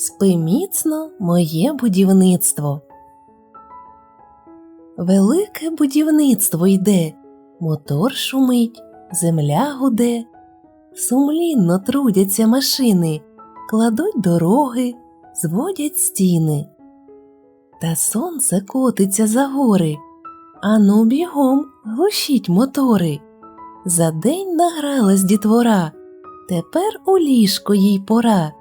Спи міцно моє будівництво. Велике будівництво йде, мотор шумить, земля гуде, сумлінно трудяться машини, кладуть дороги, зводять стіни. Та сонце котиться за гори, ану бігом глушіть мотори. За день награлась дітвора, тепер у ліжко їй пора.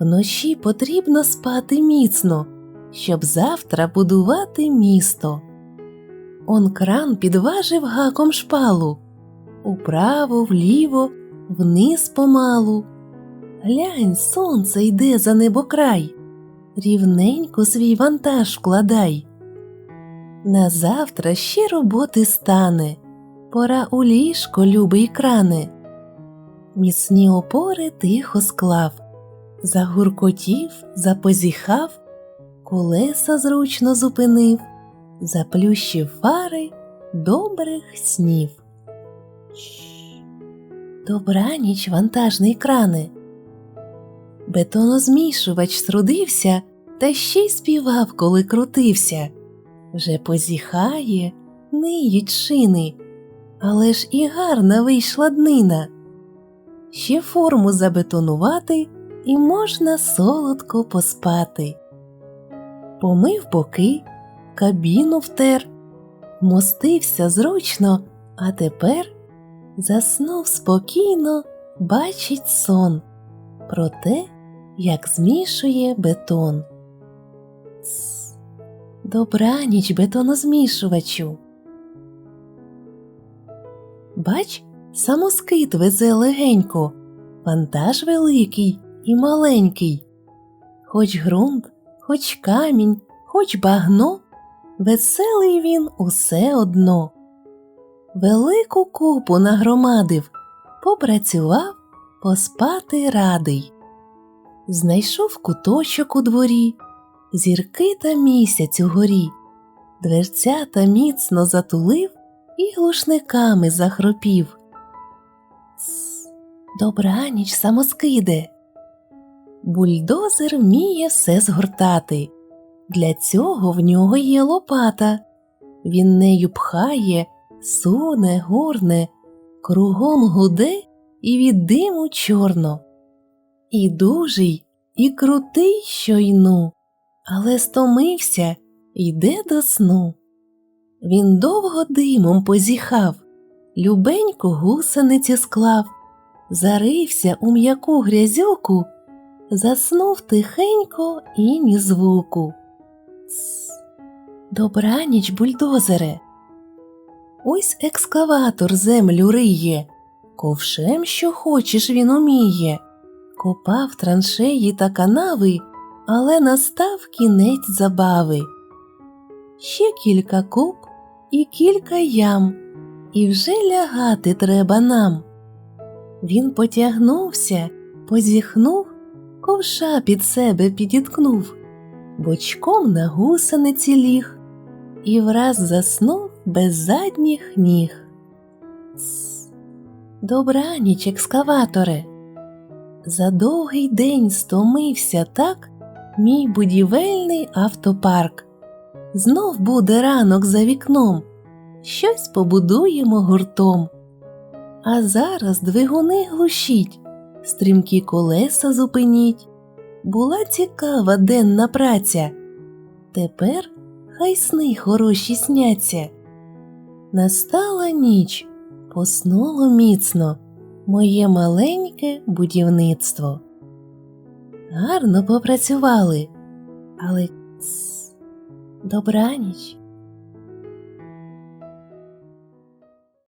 Вночі потрібно спати міцно, щоб завтра будувати місто. Он кран підважив гаком шпалу, управо, вліво, вниз помалу. Глянь, сонце йде за небокрай, рівненько свій вантаж вкладай. На завтра ще роботи стане, пора у ліжко, любий кране. Міцні опори тихо склав, загуркотів, запозіхав, колеса зручно зупинив, заплющив фари добрих снів. Добраніч, вантажний кране. Бетонозмішувач срудився та ще й співав, коли крутився. Вже позіхає, ниють шини, але ж і гарна вийшла днина. Ще форму забетонувати і можна солодко поспати. Помив боки, кабіну втер, мостився зручно, а тепер заснув спокійно, бачить сон про те, як змішує бетон. Добраніч бетонозмішувачу. Бач, самоскид везе легенько, вантаж великий і маленький. Хоч ґрунт, хоч камінь, хоч багно, веселий він усе одно. Велику купу нагромадив, попрацював, поспати радий. Знайшов куточок у дворі, зірки та місяць угорі, дверцята міцно затулив і глушниками захропів. Добраніч, самоскиде. Бульдозер вміє все згортати. Для цього в нього є лопата. Він нею пхає, суне, горне, кругом гуде і від диму чорно. І дужий, і крутий щойну, але стомився, йде до сну. Він довго димом позіхав, любенько гусениці склав, зарився у м'яку грязюку, заснув тихенько і ні звуку. Тс, Добраніч, бульдозере. Ось екскаватор землю риє, ковшем, що хочеш, він уміє. Копав траншеї та канави, але настав кінець забави. Ще кілька куб і кілька ям, і вже лягати треба нам. Він потягнувся, позіхнув, ковша під себе підіткнув, бочком на гусениці ліг і враз заснув без задніх ніг. Тс, Добраніч, екскаваторе. За довгий день стомився так мій будівельний автопарк. Знов буде ранок за вікном, щось побудуємо гуртом. А зараз двигуни глушіть, стрімкі колеса зупиніть. Була цікава денна праця. Тепер хай сни хороші сняться. Настала ніч, поснуло міцно моє маленьке будівництво. Гарно попрацювали, але тс, добраніч.